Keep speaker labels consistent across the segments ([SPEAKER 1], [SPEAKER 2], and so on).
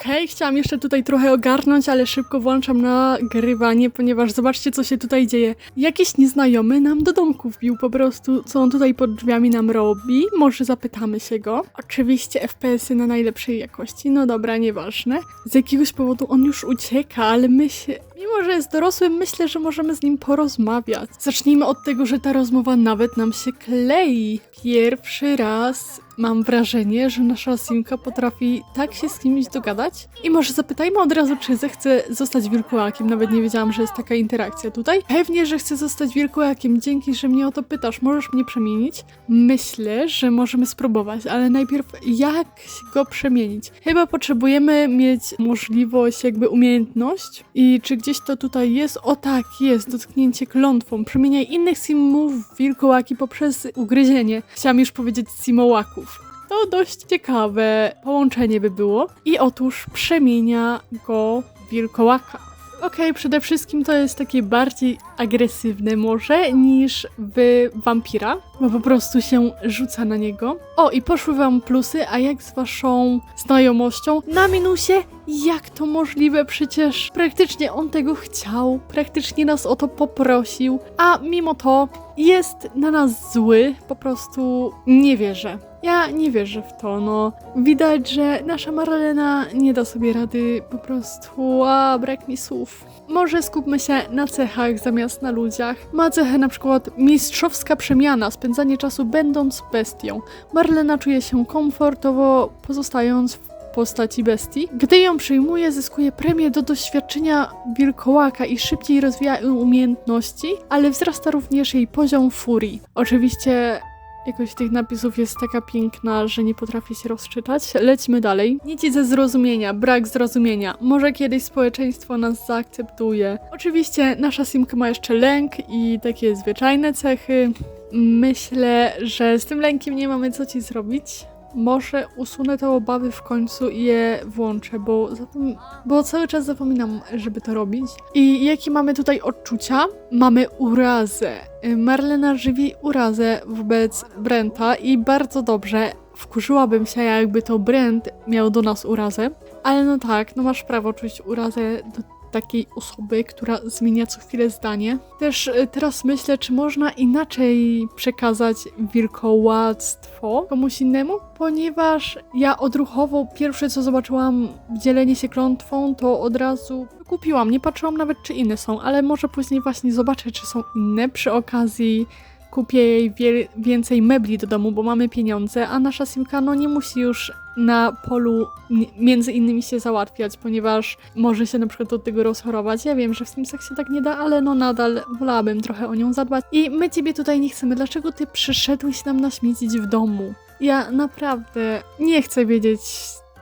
[SPEAKER 1] Okej, chciałam jeszcze tutaj trochę ogarnąć, ale szybko włączam nagrywanie, ponieważ zobaczcie, co się tutaj dzieje. Jakiś nieznajomy nam do domku wbił po prostu, co on tutaj pod drzwiami nam robi. Może zapytamy się go. Oczywiście FPS-y na najlepszej jakości, no dobra, nieważne. Z jakiegoś powodu on już ucieka, ale my się... Mimo, że jest dorosłym, myślę, że możemy z nim porozmawiać. Zacznijmy od tego, że ta rozmowa nawet nam się klei. Pierwszy raz mam wrażenie, że nasza Simka potrafi tak się z kimś dogadać. I może zapytajmy od razu, czy zechce zostać wilkołakiem. Nawet nie wiedziałam, że jest taka interakcja tutaj. Pewnie, że chce zostać wilkołakiem. Dzięki, że mnie o to pytasz. Możesz mnie przemienić? Myślę, że możemy spróbować, ale najpierw jak go przemienić? Chyba potrzebujemy mieć możliwość, jakby umiejętność. I czy gdzieś to tutaj jest? O tak, jest. Dotknięcie klątwą. Przemieniaj innych simów w wilkołaki poprzez ugryzienie. Chciałam już powiedzieć simołaków. To dość ciekawe połączenie by było. I otóż przemienia go wilkołaka. Okej, przede wszystkim to jest takie bardziej agresywne może niż w wampira, bo po prostu się rzuca na niego. O, i poszły wam plusy, a jak z waszą znajomością? Na minusie? Jak to możliwe? Przecież praktycznie on tego chciał, praktycznie nas o to poprosił, a mimo to jest na nas zły, po prostu nie wierzę. Ja nie wierzę w to, no. Widać, że nasza Marlena nie da sobie rady, po prostu, a brak mi słów. Może skupmy się na cechach zamiast na ludziach. Ma cechę na przykład mistrzowska przemiana, spędzanie czasu będąc bestią. Marlena czuje się komfortowo, pozostając w postaci bestii. Gdy ją przyjmuje, zyskuje premię do doświadczenia wilkołaka i szybciej rozwija umiejętności, ale wzrasta również jej poziom furii. Oczywiście Jakość tych napisów jest taka piękna, że nie potrafię się rozczytać. Lećmy dalej. Nici ze zrozumienia, brak zrozumienia. Może kiedyś społeczeństwo nas zaakceptuje. Oczywiście nasza Simka ma jeszcze lęk i takie zwyczajne cechy. Myślę, że z tym lękiem nie mamy co ci zrobić. Może usunę te obawy w końcu i je włączę, bo, zatem, bo cały czas zapominam, żeby to robić. I jakie mamy tutaj odczucia? Mamy urazę. Marlena żywi urazę wobec Brenta i bardzo dobrze. Wkurzyłabym się, jakby to Brent miał do nas urazę. Ale no tak, no masz prawo czuć urazę do takiej osoby, która zmienia co chwilę zdanie. Też y, teraz myślę, czy można inaczej przekazać wilkołactwo komuś innemu, ponieważ ja odruchowo pierwsze co zobaczyłam dzielenie się klątwą, to od razu kupiłam. Nie patrzyłam nawet czy inne są, ale może później właśnie zobaczę, czy są inne przy okazji kupię jej wie- więcej mebli do domu, bo mamy pieniądze, a nasza Simka no nie musi już na polu ni- między innymi się załatwiać, ponieważ może się na przykład od tego rozchorować. Ja wiem, że w Simsach się tak nie da, ale no nadal wolałabym trochę o nią zadbać. I my ciebie tutaj nie chcemy. Dlaczego ty przyszedłeś nam naśmiecić w domu? Ja naprawdę nie chcę wiedzieć,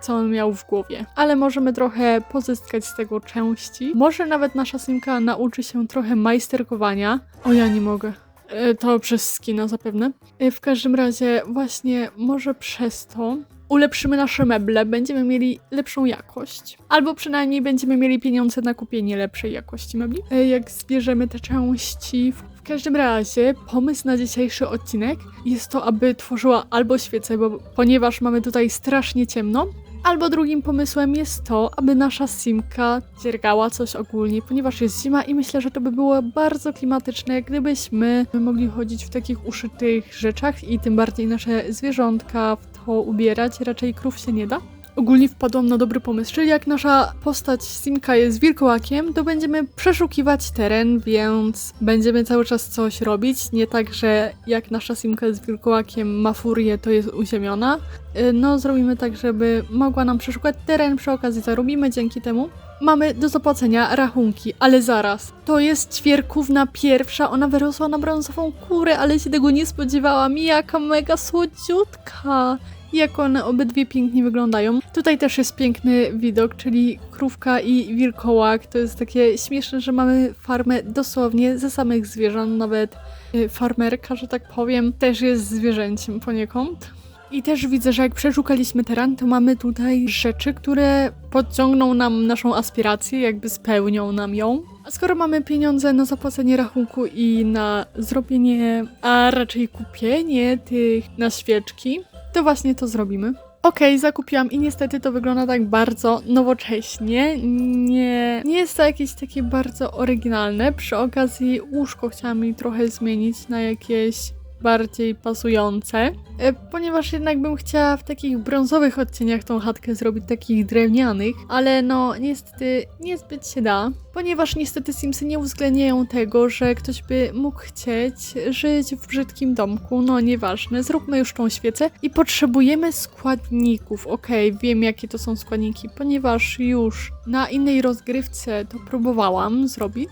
[SPEAKER 1] co on miał w głowie. Ale możemy trochę pozyskać z tego części. Może nawet nasza Simka nauczy się trochę majsterkowania. O, ja nie mogę. E, To przez skina zapewne. E, W każdym razie właśnie może przez to ulepszymy nasze meble, będziemy mieli lepszą jakość. Albo przynajmniej będziemy mieli pieniądze na kupienie lepszej jakości mebli. E, Jak zbierzemy te części. W w każdym razie pomysł na dzisiejszy odcinek jest to, aby tworzyła albo świecę, bo ponieważ mamy tutaj strasznie ciemno, Albo drugim pomysłem jest to, aby nasza simka dziergała coś ogólnie, ponieważ jest zima i myślę, że to by było bardzo klimatyczne, gdybyśmy mogli chodzić w takich uszytych rzeczach i tym bardziej nasze zwierzątka w to ubierać. Raczej krów się nie da. Ogólnie wpadłam na dobry pomysł, czyli jak nasza postać Simka jest wilkołakiem, to będziemy przeszukiwać teren, więc będziemy cały czas coś robić. Nie tak, że jak nasza Simka jest wilkołakiem, ma furię, to jest uziemiona. Y, No, zrobimy tak, żeby mogła nam przeszukać teren, przy okazji zarobimy dzięki temu. Mamy do zapłacenia rachunki, ale zaraz. To jest ćwierkówna pierwsza, ona wyrosła na brązową kurę, ale się tego nie spodziewałam. Jaka mega słodziutka! Jak one obydwie pięknie wyglądają. Tutaj też jest piękny widok, czyli krówka i wilkołak. To jest takie śmieszne, że mamy farmę dosłownie ze samych zwierząt, nawet y, farmerka, że tak powiem, też jest zwierzęciem poniekąd. I też widzę, że jak przeszukaliśmy teren, to mamy tutaj rzeczy, które podciągną nam naszą aspirację, jakby spełnią nam ją. A skoro mamy pieniądze na zapłacenie rachunku i na zrobienie, a raczej kupienie tych na świeczki, to właśnie to zrobimy. Okej, zakupiłam i niestety to wygląda tak bardzo nowocześnie. Nie, nie jest to jakieś takie bardzo oryginalne. Przy okazji łóżko chciałam mi trochę zmienić na jakieś bardziej pasujące, e, ponieważ jednak bym chciała w takich brązowych odcieniach tą chatkę zrobić, takich drewnianych, ale no niestety niezbyt się da, ponieważ niestety Simsy nie uwzględniają tego, że ktoś by mógł chcieć żyć w brzydkim domku, no nieważne, zróbmy już tą świecę i potrzebujemy składników, okej, wiem jakie to są składniki, ponieważ już na innej rozgrywce to próbowałam zrobić,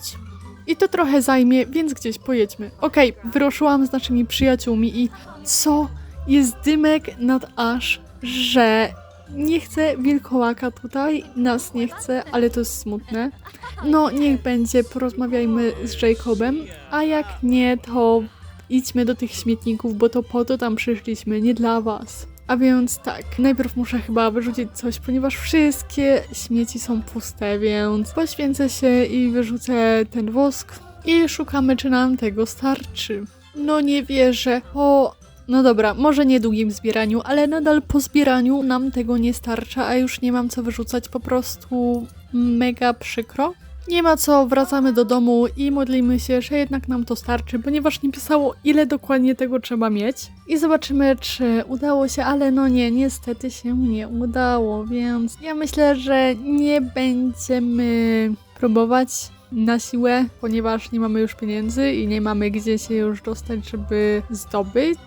[SPEAKER 1] i to trochę zajmie, więc gdzieś pojedźmy. Okej, wyruszyłam z naszymi przyjaciółmi i co? Jest dymek nad aż, że nie chcę wilkołaka tutaj, nas nie chce, ale to jest smutne. No, niech będzie, porozmawiajmy z Jacobem, a jak nie, to idźmy do tych śmietników, bo to po to tam przyszliśmy, nie dla was. A więc tak, najpierw muszę chyba wyrzucić coś, ponieważ wszystkie śmieci są puste, więc poświęcę się i wyrzucę ten wosk i szukamy, czy nam tego starczy. No nie wierzę. O, no dobra, może nie długim zbieraniu, ale nadal po zbieraniu nam tego nie starcza, a już nie mam co wyrzucać, po prostu mega przykro. Nie ma co, wracamy do domu i modlimy się, że jednak nam to starczy, ponieważ nie pisało, ile dokładnie tego trzeba mieć. I zobaczymy, czy udało się, ale no nie, niestety się nie udało, więc ja myślę, że nie będziemy próbować na siłę, ponieważ nie mamy już pieniędzy i nie mamy gdzie się już dostać, żeby zdobyć.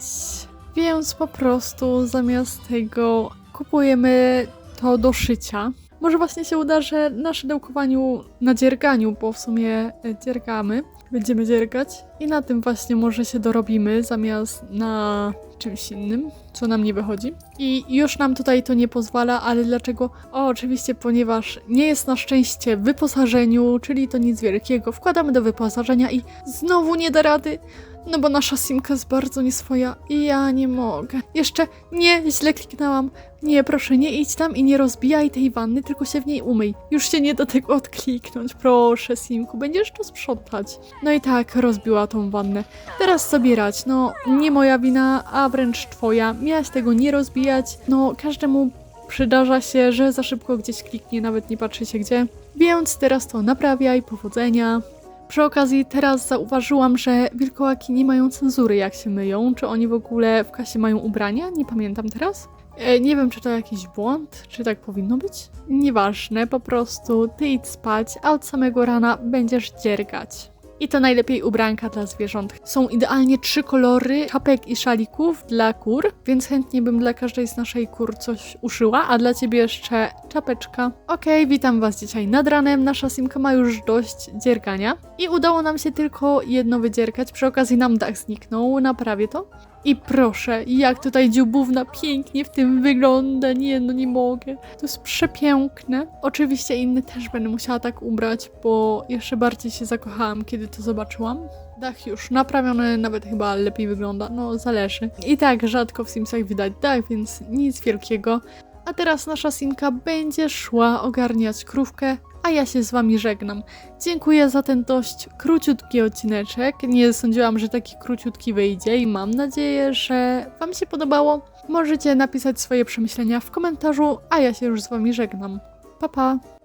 [SPEAKER 1] Więc po prostu zamiast tego kupujemy to do szycia. Może właśnie się uda, że na szydełkowaniu, na dzierganiu, bo w sumie e, dziergamy, będziemy dziergać i na tym właśnie może się dorobimy zamiast na czymś innym, co nam nie wychodzi. I już nam tutaj to nie pozwala, ale dlaczego? O, oczywiście, ponieważ nie jest na szczęście w wyposażeniu, czyli to nic wielkiego. Wkładamy do wyposażenia i znowu nie da rady. No bo nasza simka jest bardzo nieswoja i ja nie mogę. Jeszcze nie, źle kliknęłam. Nie, proszę, nie idź tam i nie rozbijaj tej wanny, tylko się w niej umyj. Już się nie da tego odkliknąć, proszę, Simku, będziesz to sprzątać. No i tak, rozbiła tą wannę. Teraz sobie radź, no, nie moja wina, a wręcz twoja. Miałaś tego nie rozbijać, no, każdemu przydarza się, że za szybko gdzieś kliknie, nawet nie patrzy się gdzie. Więc teraz to naprawiaj, powodzenia. Przy okazji teraz zauważyłam, że wilkołaki nie mają cenzury jak się myją. Czy oni w ogóle w kasie mają ubrania? Nie pamiętam teraz. E, nie wiem, czy to jakiś błąd, czy tak powinno być. Nieważne, po prostu ty idź spać, a od samego rana będziesz dziergać. I to najlepiej ubranka dla zwierząt. Są idealnie trzy kolory czapek i szalików dla kur, więc chętnie bym dla każdej z naszej kur coś uszyła, a dla ciebie jeszcze czapeczka. Okej, witam was dzisiaj nad ranem. Nasza simka ma już dość dziergania i udało nam się tylko jedno wydziergać. Przy okazji nam dach zniknął, naprawię to. I proszę, jak tutaj dziubówna pięknie w tym wygląda. Nie, no nie mogę. To jest przepiękne. Oczywiście inny też będę musiała tak ubrać, bo jeszcze bardziej się zakochałam, kiedy to zobaczyłam. Dach już naprawiony, nawet chyba lepiej wygląda, no zależy. I tak rzadko w Simsach widać dach, więc nic wielkiego. A teraz nasza Simka będzie szła ogarniać krówkę, a ja się z wami żegnam. Dziękuję za ten dość króciutki odcineczek. Nie sądziłam, że taki króciutki wyjdzie i mam nadzieję, że wam się podobało. Możecie napisać swoje przemyślenia w komentarzu, a ja się już z wami żegnam. Pa pa!